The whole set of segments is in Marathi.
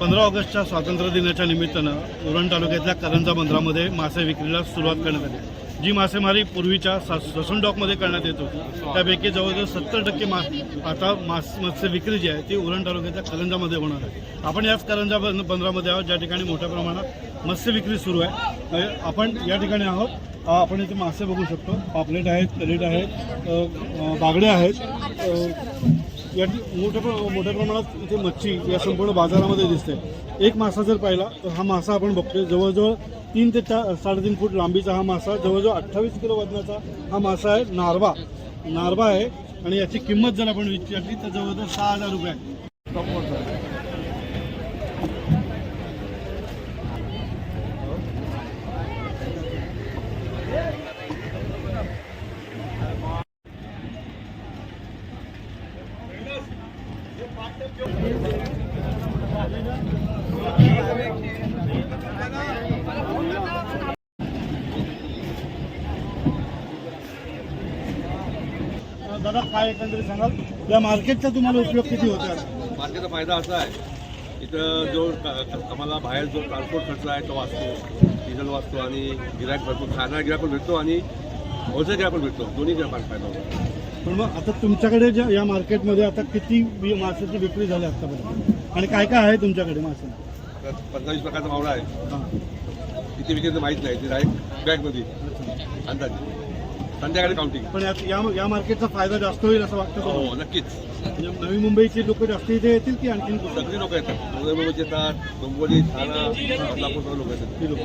पंधरा ऑगस्टच्या स्वातंत्र्य दिनाच्या निमित्तानं उरण तालुक्यातल्या करंजा बंदरामध्ये मासे विक्रीला सुरुवात करण्यात आली. जी मासेमारी पूर्वीच्या सा- ससून डॉकमध्ये करण्यात येत होती. त्यापैकी जवळजवळ सत्तर टक्के मा आता मास मत्स्य विक्री जी आहे ती उरण तालुक्याच्या करंजामध्ये होणार आहे. आपण याच करंजा बंद बंदरामध्ये आहोत ज्या ठिकाणी मोठ्या प्रमाणात मत्स्य विक्री सुरू आहे. म्हणजे आपण या ठिकाणी आहोत. आपण इथे मासे बघू शकतो. पापलेट आहेत कलेट आहेत बागडे आहेत. या मोठ्या मोठ्या प्रमाणात इथे मच्छी या संपूर्ण बाजारामध्ये दिसते. एक मासा जर पाहिला तर हा मासा आपण बघतोय. जवळजवळ तीन ते चार साडेतीन फूट लांबीचा हा मासा जवळजवळ अठ्ठावीस किलो वजनाचा हा मासा आहे नारवा. नारवा आहे आणि याची किंमत जर आपण विचारली तर जवळजवळ सहा हजार रुपये आहे. दादा काय एकंदरीत सांगाल? या मार्केटचा तुम्हाला उपयोग किती होतो? मार्केटचा फायदा असा आहे इथं जो क- आम्हाला बाहेर जो ट्रान्सपोर्ट खर्च आहे तो वाचतो डिझेल वाचतो आणि गिरायक भरपूर खाणारा गिरायक पण भेटतो आणि होलसेल गिरायक पण भेटतो दोन्ही गिरायक फायदा होतो. पण मग आता तुमच्याकडे ज्या या मार्केटमध्ये आता किती वि- माशाची विक्री झाली आतापर्यंत? आणि काय काय आहे तुमच्याकडे मासे? तर पंधरा वीस प्रकारचा मावळा आहे. हां. किती विक्री माहीत नाही ते डायरेक्ट बॅगमध्ये अंदाजे संध्याकाळी काउंटिंग पण यात या या मार्केटचा फायदा जास्त होईल असं वाटतं हो तुम्हाला? नक्कीच. म्हणजे नवी मुंबईचे लोक जास्त इथे येतील की आणखीन कुठं? सगळी लोक येतात. मुंबईमध्ये येतात डोंबोली ठाणा सगळे लोक येतात. ती लोकं.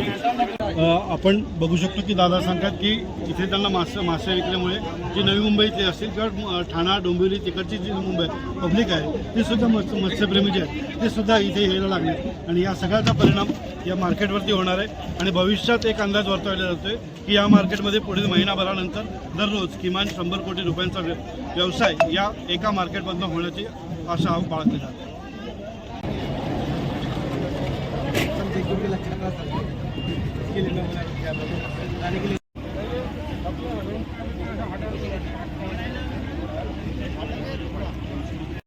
आपण बघू शकतो की दादा सांगतात की इथे त्यांना मासे मासे विकल्यामुळे जी नवी मुंबईतली असतील किंवा ठाणा डोंबिवली तिकडची जी मुंबई पब्लिक आहे ती सुद्धा मत्स्य मत्स्यप्रेमी जे आहेत. ते सुद्धा इथे यायला लागले. आणि या सगळ्याचा परिणाम या मार्केटवरती होणार आहे. आणि भविष्यात एक अंदाज वर्तवला आहे की या मार्केटमध्ये पुढील महिनाभरानंतर दररोज किमान शंभर कोटी रुपयांचा व्यवसाय या एका मार्केटमधनं होण्याची आशा बाळगली जाते. केलेलं